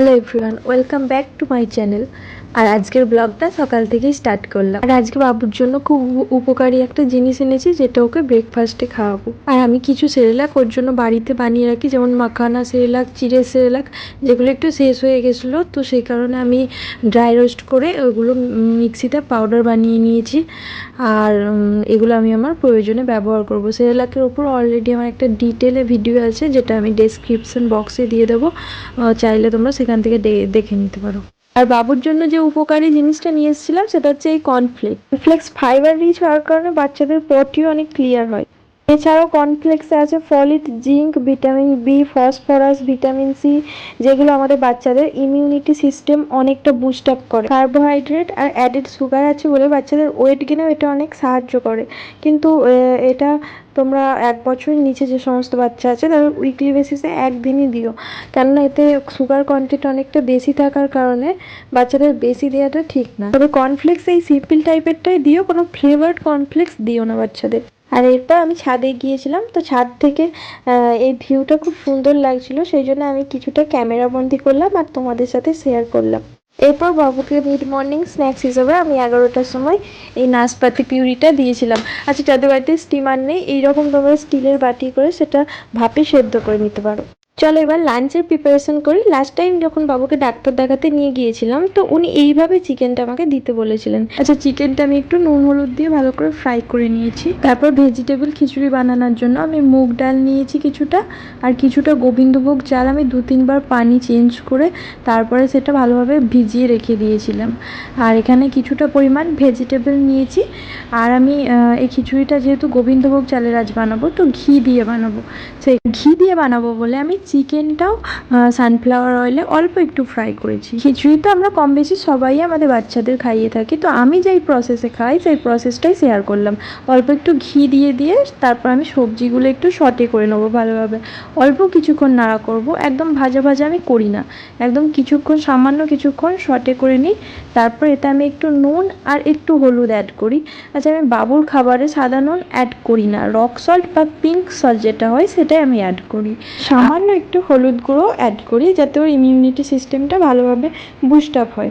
Hello everyone welcome back to my channel আর আজকের ব্লগটা সকাল থেকেই স্টার্ট করলাম। আর আজকে বাবুর জন্য খুব উপকারী একটা জিনিস এনেছি, যেটা ওকে ব্রেকফাস্টে খাওয়াবো। আর আমি কিছু সেরেলাক ওর জন্য বাড়িতে বানিয়ে রাখি, যেমন মাখানা সেরেলাক চিড়ে সেরেলাক যেগুলো একটু শেষ হয়ে গেছিল, তো সেই কারণে আমি ড্রাই রোস্ট করে ওগুলো মিক্সিতে পাউডার বানিয়ে নিয়েছি। আর এগুলো আমি আমার প্রয়োজনে ব্যবহার করব। সেরেলাকের ওপর অলরেডি আমার একটা ডিটেলে ভিডিও আছে, যেটা আমি ডেসক্রিপশন বক্সে দিয়ে দেবো। চাইলে তোমরা সেখান থেকে দেখে নিতে পারো। আর বাবুর জন্য যে উপকারী জিনিসটা নিয়ে এসেছিলাম, সেটা হচ্ছে এই কর্নফ্লেক্স ফ্লেক্স ফাইবার রিচ হওয়ার কারণে বাচ্চাদের পটিও অনেক ক্লিয়ার হয়। এছাড়াও কর্নফ্লেক্সে আছে folate zinc, vitamin B, phosphorus, vitamin C, যেগুলো আমাদের বাচ্চাদের ইমিউনিটি সিস্টেম অনেকটা বুস্ট আপ করে। কার্বোহাইড্রেট আর অ্যাডেড সুগার আছে বলে বাচ্চাদের ওয়েট গেনেও এটা অনেক সাহায্য করে। কিন্তু এটা তোমরা এক বছরের নিচে যে সমস্ত বাচ্চা আছে, তাদের উইকলি বেসিসে একদিনই দিও। কেননা এতে সুগার কন্টেন্ট অনেকটা বেশি থাকার কারণে বাচ্চাদের বেশি দেওয়াটা ঠিক না। তবে কর্নফ্লেক্স এই সিম্পল টাইপেরটাই দিও, কোনো ফ্লেভার্ড কর্নফ্লেক্স দিও না বাচ্চাদের। আর এরপর আমি ছাদে গিয়েছিলাম, তো ছাদ থেকে এই ভিউটা খুব সুন্দর লাগছিল, সেই জন্য আমি কিছুটা ক্যামেরা বন্দি করলাম আর তোমাদের সাথে শেয়ার করলাম। এরপর বাবুকে মিড মর্নিং স্ন্যাক্স হিসাবে আমি এগারোটার সময় এই নাশপাতি পিউরিটা দিয়েছিলাম। আচ্ছা যাদের বাড়িতে স্টিমার নেই, এইরকম তোমরা স্টিলের বাটি করে সেটা ভাপে সেদ্ধ করে নিতে পারো। চলো এবার লাঞ্চের প্রিপারেশন করি। লাস্ট টাইম যখন বাবুকে ডাক্তার দেখাতে নিয়ে গিয়েছিলাম, তো উনি এইভাবে চিকেনটা আমাকে দিতে বলেছিলেন। আচ্ছা চিকেনটা আমি একটু নুন হলুদ দিয়ে ভালো করে ফ্রাই করে নিয়েছি। তারপর ভেজিটেবল খিচুড়ি বানানোর জন্য আমি মুগ ডাল নিয়েছি কিছুটা, আর কিছুটা গোবিন্দভোগ চাল আমি দু তিনবার পানি চেঞ্জ করে তারপরে সেটা ভালোভাবে ভিজিয়ে রেখে দিয়েছিলাম। আর এখানে কিছুটা পরিমাণ ভেজিটেবল নিয়েছি। আর আমি এই খিচুড়িটা যেহেতু গোবিন্দভোগ চালের আজ বানাবো, তো ঘি দিয়ে বানাবো। সেই ঘি দিয়ে বানাবো বলে আমি চিকেনটাও সানফ্লাওয়ার অয়েলে অল্প একটু ফ্রাই করেছি। খিচুড়ি তো আমরা কম বেশি সবাই আমাদের বাচ্চাদের খাইয়ে থাকি, তো আমি যেই প্রসেসে খাই, সেই প্রসেসটাই শেয়ার করলাম। অল্প একটু ঘি দিয়ে দিয়ে তারপর আমি সবজিগুলো একটু সটে করে নেব ভালোভাবে। অল্প কিছুক্ষণ নাড়া করব, একদম ভাজা ভাজা আমি করি না। একদম কিছুক্ষণ, সামান্য কিছুক্ষণ সটে করে নিই, তারপর এতে আমি একটু নুন আর একটু হলুদ অ্যাড করি। আচ্ছা আমি বাবুর খাবারে সাদা নুন অ্যাড করি না রক সল্ট বা পিঙ্ক সল্ট যেটা হয় সেটাই আমি অ্যাড করি। সামান্য একটু হলুদ গুঁড়ো অ্যাড করি যাতে ওর ইমিউনিটি সিস্টেমটা ভালোভাবে বুস্ট আপ হয়।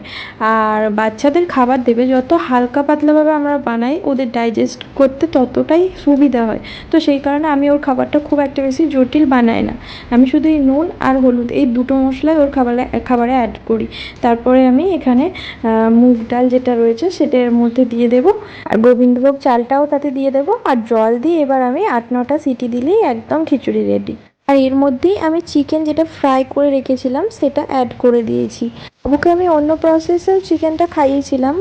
আর বাচ্চাদের খাবার দেবে যত হালকা পাতলাভাবে আমরা বানাই, ওদের ডাইজেস্ট করতে ততটাই সুবিধা হয়। তো সেই কারণে আমি ওর খাবারটা খুব একটা বেশি জটিল বানাই না। আমি শুধু এই নুন আর হলুদ, এই দুটো মশলাই ওর খাবারে খাবারে অ্যাড করি। তারপরে আমি এখানে মুগ ডাল যেটা রয়েছে সেটার মধ্যে দিয়ে দেবো। আর গোবিন্দভোগ চালটাও তাতে দিয়ে দেবো। আর জল দিয়ে এবার আমি আট নটা সিটি দিলেই একদম খিচুড়ি রেডি আর এর মধ্যেই আমি চিকেন যেটা ফ্রাই করে রেখেছিলাম, সেটা অ্যাড করে দিয়েছি। বাবুকে আমি অন্য প্রসেসেও চিকেনটা খাইয়েছিলাম।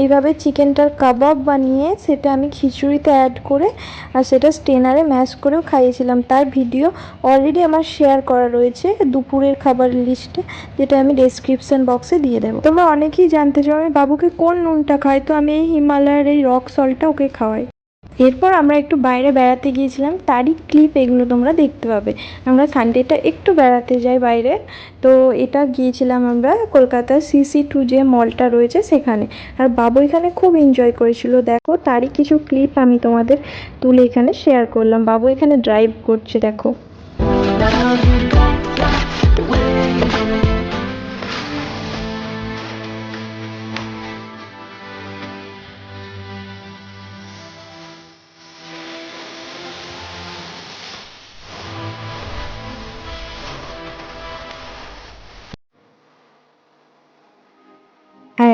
এইভাবে চিকেনটার কাবাব বানিয়ে সেটা আমি খিচুড়িতে অ্যাড করে আর সেটা স্টেনারে ম্যাশ করেও খাইয়েছিলাম। তার ভিডিও অলরেডি আমার শেয়ার করা রয়েছে দুপুরের খাবার লিস্টে যেটা আমি ডেসক্রিপশন বক্সে দিয়ে দেবো। তোমরা অনেকেই জানতে চাও আমি বাবুকে কোন নুনটা খাই, তো আমি এই হিমালয়ের এই রক সল্টটা ওকে খাওয়াই। এরপর আমরা একটু বাইরে বেড়াতে গিয়েছিলাম, তারই ক্লিপ এগুলো তোমরা দেখতে পাবে। আমরা সানডেটা একটু বেড়াতে যাই বাইরে। তো এটা গিয়েছিলাম আমরা কলকাতার সিসি টু যে মলটা রয়েছে সেখানে। আর বাবু এখানে খুব এনজয় করেছিল। দেখো, তারই কিছু ক্লিপ আমি তোমাদের তুলে এখানে শেয়ার করলাম। বাবু এখানে ড্রাইভ করছে, দেখো।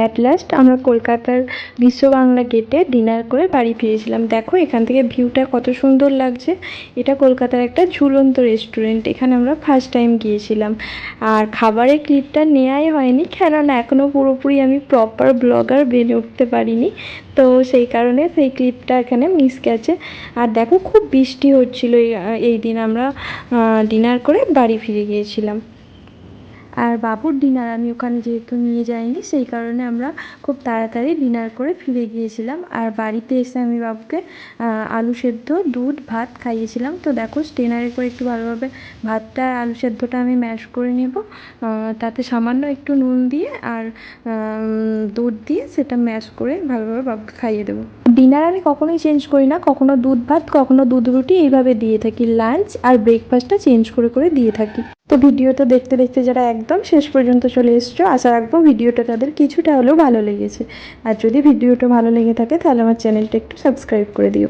অ্যাট লাস্ট আমরা কলকাতার বিশ্ব বাংলা গেটে ডিনার করে বাড়ি ফিরেছিলাম। দেখো এখান থেকে ভিউটা কত সুন্দর লাগছে। এটা কলকাতার একটা ঝুলন্ত রেস্টুরেন্ট এখানে আমরা ফার্স্ট টাইম গিয়েছিলাম। আর খাবারের ক্লিপটা নেওয়াই হয়নি, কেননা এখনও পুরোপুরি আমি প্রপার ব্লগার বেড়ে উঠতে পারিনি। তো সেই কারণে সেই ক্লিপটা এখানে মিস গেছে। আর দেখো খুব বৃষ্টি হচ্ছিল এই এই দিন আমরা ডিনার করে বাড়ি ফিরে গিয়েছিলাম। আর বাবুর ডিনার আমি ওখানে যেহেতু নিয়ে যাইনি, সেই কারণে আমরা খুব তাড়াতাড়ি ডিনার করে ফিরে গিয়েছিলাম। আর বাড়িতে এসে আমি বাবুকে আলু সেদ্ধ, দুধ, ভাত খাইয়েছিলাম। তো দেখো স্টেনারে করে একটু ভালোভাবে ভাতটা আর আলু সেদ্ধটা আমি ম্যাশ করে নেব। তাতে সামান্য একটু নুন দিয়ে আর দুধ দিয়ে সেটা ম্যাশ করে ভালোভাবে বাবুকে খাইয়ে দেবো। ডিনার আমি কখনোই চেঞ্জ করি না। কখনো দুধ ভাত, কখনো দুধ রুটি, এইভাবে দিয়ে থাকি। লাঞ্চ আর ব্রেকফাস্টটা চেঞ্জ করে করে দিয়ে থাকি। তো ভিডিওটা দেখতে দেখতে যারা একদম শেষ পর্যন্ত চলে এসছো, আশা রাখব ভিডিওটা তাদের কিছুটা হলেও ভালো লেগেছে। আর যদি ভিডিওটা ভালো লেগে থাকে তাহলে আমার চ্যানেলটা একটু সাবস্ক্রাইব করে দিও।